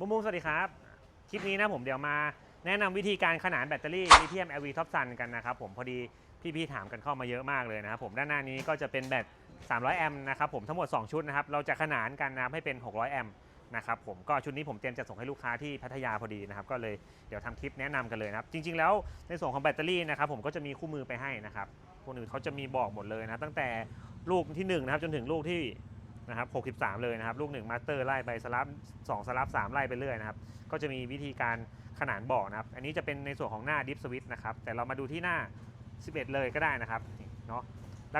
บุ้มบุ้มสวัสดีครับ คลิปนี้นะผมเดี๋ยวมาแนะนำวิธีการขนานแบตเตอรี่ลิเธียม LV Top Sun กันนะครับผมพอดีพี่ๆถามกันเข้ามาเยอะมากเลยนะครับผมด้านหน้านี้ก็จะเป็นแบต 300 แอมป์นะครับผมทั้งหมด 2 ชุดนะครับเราจะขนานกันนะให้เป็น 600 แอมป์นะครับผมก็ชุดนี้ผมเตรียมจะส่งให้ลูกค้าที่พัทยาพอดีนะครับก็เลยเดี๋ยวทำคลิปแนะนำกันเลยนะครับจริง ๆ แล้วในส่วนของแบตเตอรี่นะครับผมก็จะมีคู่มือไปให้นะครับคนอื่นเขาจะมีบอกหมดเลยนะตั้งแต่ลูกที่หนึ่งนะครับจนถึงลูกที่ นะครับ63 เลยนะครับ ลูก1มาสเตอร์ไล่ไปสลับ2สลับ3ไล่ไปเรื่อยนะครับ ก็จะมีวิธีการขนานบอกนะครับ อันนี้จะเป็นในส่วนของหน้าดิฟสวิตนะครับ แต่เรามาดูที่หน้า 11 เลยก็ได้นะครับเนาะ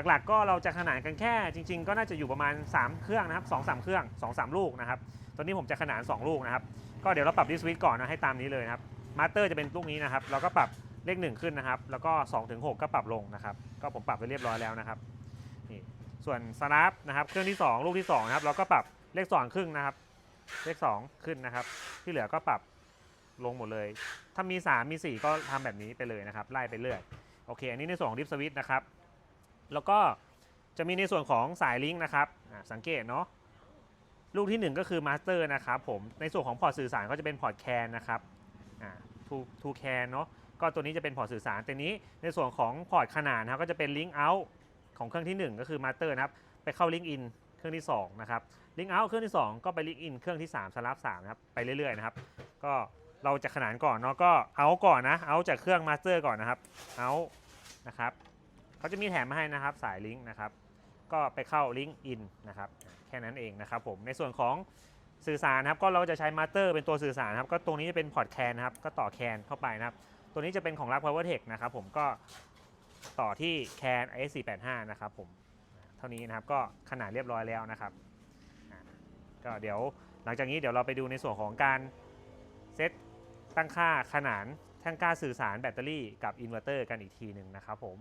หลักๆก็เราจะขนานกันแค่จริง ๆ ก็น่าจะอยู่ประมาณ 3 เครื่องนะครับ2 3 เครื่อง 2 3 ลูกนะครับ ตอนนี้ผมจะขนาน 2 ลูกนะครับ ก็เดี๋ยวเราปรับดิฟสวิตก่อนนะให้ตามนี้เลยนะครับมาสเตอร์จะเป็นลูกนี้นะครับ เราก็ปรับเลข 1 ขึ้นนะครับ แล้วก็2ถึง6ก็ปรับลงนะครับ ก็ผมปรับไปเรียบร้อยแล้วนะครับ ส่วนสลับนะครับเครื่องที่ 2 ลูกที่2นะครับเราก็ปรับเลข2ครึ่งนะครับ เลข 2 ขึ้นนะครับ ที่เหลือก็ปรับลงหมดเลย ถ้ามี 3 มี 4 ก็ทำแบบนี้ไปเลยนะครับ ไล่ไปเรื่อยโอเค อันนี้ในส่วนของดิฟสวิตนะครับ แล้วก็จะมีในส่วนของสายลิงก์นะครับสังเกตเนาะลูกที่ 1 ก็คือมาสเตอร์นะครับผมในส่วนของพอร์ตสื่อสารก็จะเป็นพอร์ตแคนนะครับทูทูแคนเนาะก็ตัวนี้จะเป็นพอร์ตสื่อสารแต่นี้ในส่วนของพอร์ตขนาดนะครับก็จะเป็นลิงก์เอาท์ ของเครื่องที่ 1 ก็คือมาสเตอร์นะครับไปเข้าลิงก์อินเครื่องที่2นะครับลิงก์เอาท์เครื่องที่ 2 ก็ไปลิงก์อินเครื่องที่3สลับ3นะครับไปเรื่อยๆนะครับก็เราจะขนานก่อนเนาะก็เอาก่อนนะเอาจากเครื่องมาสเตอร์ก่อนนะครับเอานะครับเขาจะมีแถมมาให้นะครับสายลิงก์นะครับก็ไปเข้าลิงก์อินนะครับแค่นั้นเองนะครับผมในส่วนของสื่อสารนะครับก็เราจะใช้มาสเตอร์เป็นตัวสื่อสารนะครับก็ตรงนี้จะเป็นพอร์ตแคนนะครับก็ต่อแคนเข้าไปนะครับตัวนี้จะเป็นของรัก PowerTech นะครับผมก็ ต่อที่แคน IS485 นะครับผมเท่านี้นะครับก็ขนาดเรียบร้อยแล้วนะครับก็เดี๋ยวหลังจากนี้เดี๋ยวเราไปดูในส่วนของการเซตตั้งค่าขนานทั้งค่าสื่อสารแบตเตอรี่กับอินเวอร์เตอร์กันอีกทีหนึ่งนะครับผม